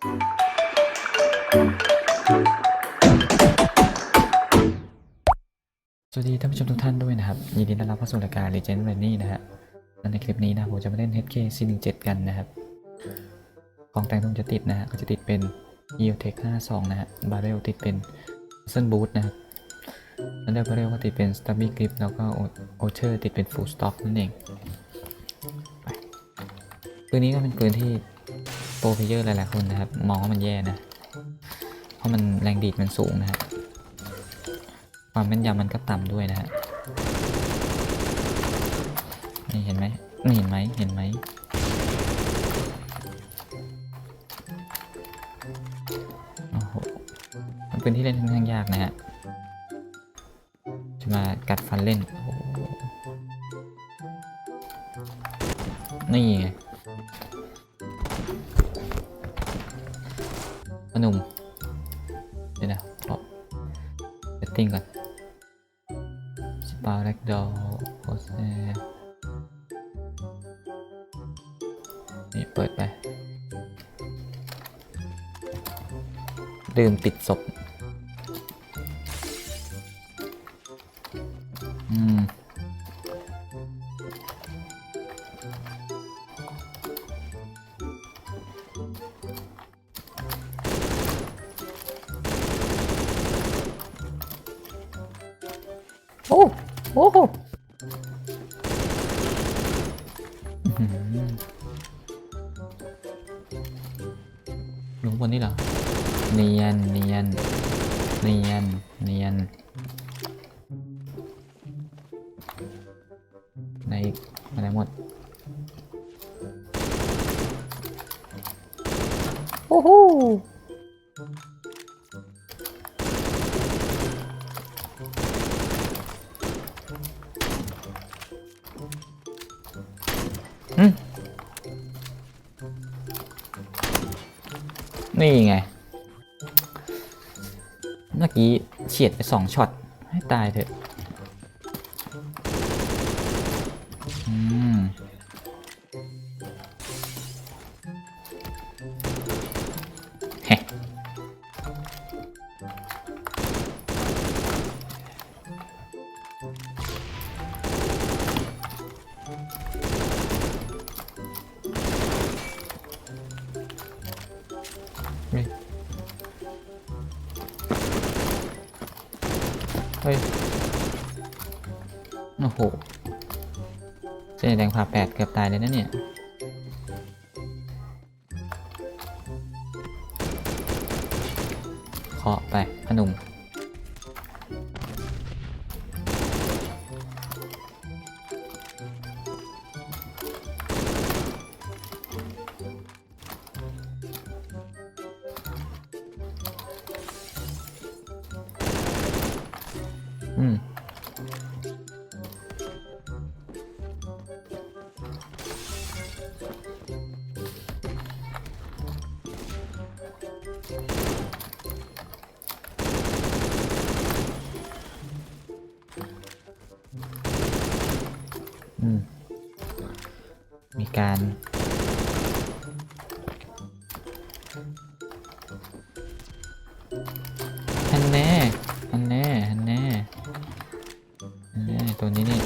สวัสดีท่านผู้ชมทุกท่านด้วยนะครับ ยินดีต้อนรับเข้าสู่รายการ Legend r a n n y นะฮะและในคลิปนี้นะผมจะมาเล่น HK C17 กันนะครับ ของแต่งต้องจะติดนะฮะก็จะติดเป็น EOTech 52 นะฮะบาร์เรลติดเป็น s u n Boot นะครับ Under Barrel ก็ติดเป็น Stubby Grip แล้วก็ Ocher ติดเป็น Full Stock นั่นเองปืนนี้ก็เป็นปืนที่ โปรเพเยอร์หลายๆคนนะครับ มองว่ามันแย่นะ เพราะมันแรงดีดมันสูงนะครับ ความแม่นยำมันก็ต่ำด้วยนะฮะนี่เห็นไหมนี่เห็นไหมเห็นไหมโอ้โห มันเป็นที่เล่นค่อนข้างยากนะฮะ จะมากัดฟันเล่นโอ้โหนี่ไง หนุ่มเดี๋ยวนะขอเซตติ้งก่อนสปาร์แรกดอลโพสเนี่เปิดไป ดื่มติดศพ โอ้โอ้โหอื้อหือลงบนนี่เหรอ เนียน เนียน เนียน เนียน ในอีกอะไรหมด โอ้โห นี่ไง เมื่อกี้เฉียดไปสองช็อต ให้ตายเถอะ เฮ้ย โอ้โหเส้นแดงผ่าแปดเกือบตายเลยนะเนี่ย เคาะไปพนุ่ม การฮันแน่ฮันแน่ฮันแน่ฮันแน่ ตัวนี้นี่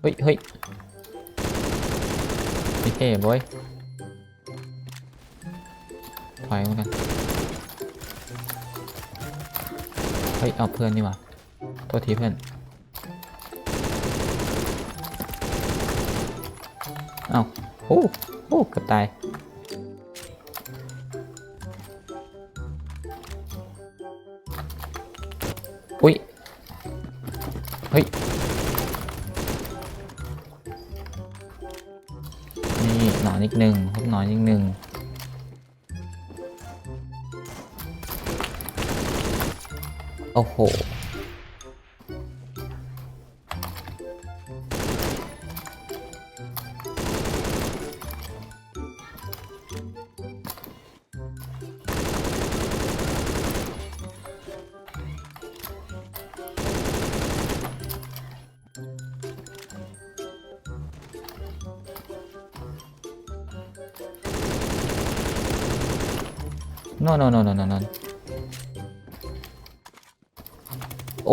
เฮ้ยเฮ้ยโอเคบอย อยเหมากันเฮ้ยเอาเพื่อนนี่ว่าโทษทีเพื่อนเอาโอ้โอ้เกือบตายอุ้ยเฮ้ยนี่หนอนอีกหนึ่งพบหนอนอีกหนึ่ง โอ้โห No, no, no, no, no, no. โ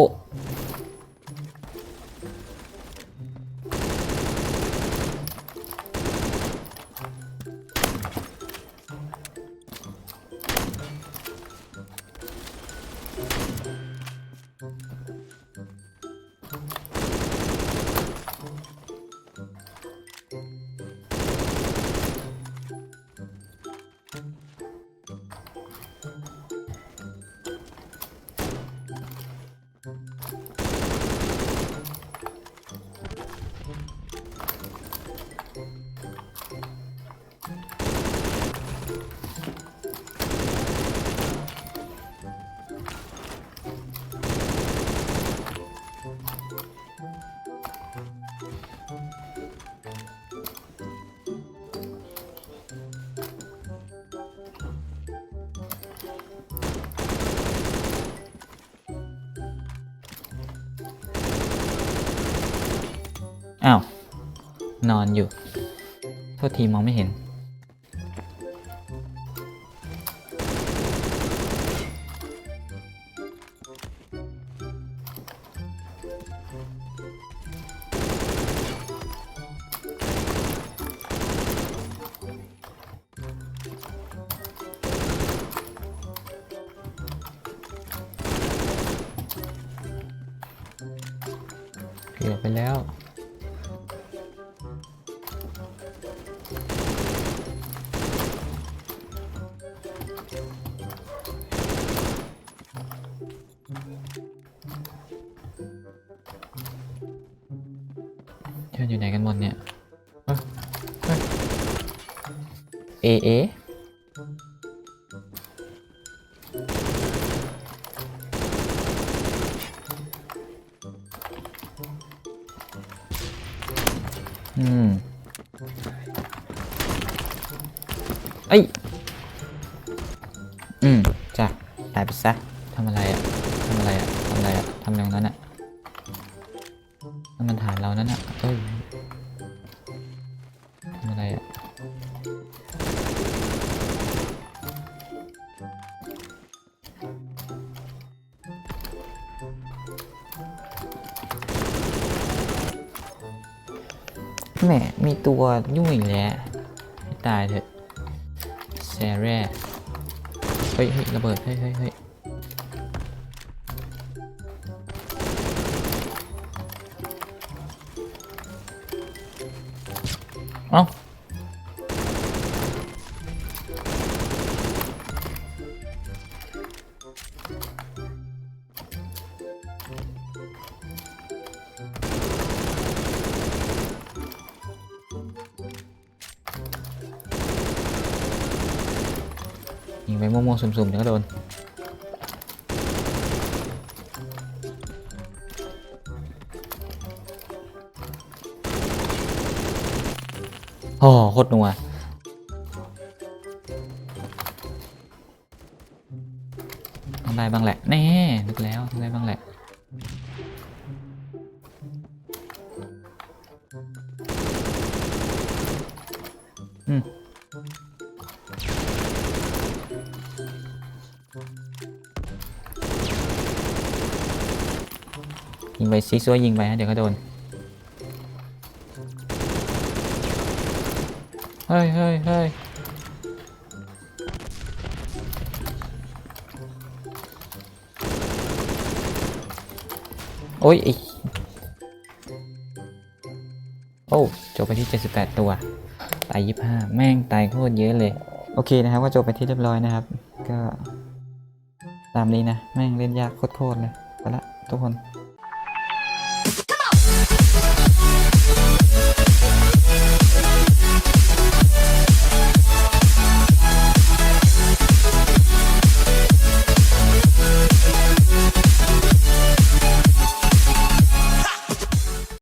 อ้าว นอนอยู่ โทษทีมองไม่เห็น เกือบไปแล้ว พื่อนอยู่ไหนกันหมดเนี่ยเอ้ยเอ้ยเอเออืมเอ้ยอืมจ้ะตายไปซะทำอะไรอะทำอะไรอะทำอะไรอะทำอย่างนั้นอะ แหมมีตัวยุ่งอีกแล้วตายเถอะแซร่เฮ้ยเฮ้ยระเบิด เฮ้ยเฮ้ยเฮ้ยเอ้า ไปม่วๆสุ่มๆเดี๋ยวก็โดนโอ้โคตรนัวต้องได้บ้างแหละ แน่นึกแล้วต้องได้บ้างแหละอืม ยิงไปซีซัวยิงไปฮะเดี๋ยวก็โดน เฮ้ยเฮ้ยเฮ้ยโอ้ยไอ้โอ้จบไปที่ 78 ตัว ตาย 25 แม่งตายโคตรเยอะเลย โอเคนะครับ ก็จบไปที่เรียบร้อยนะครับ ก็ ตามนี้นะ แม่งเล่นยากโคตรเลย ไปละทุกคน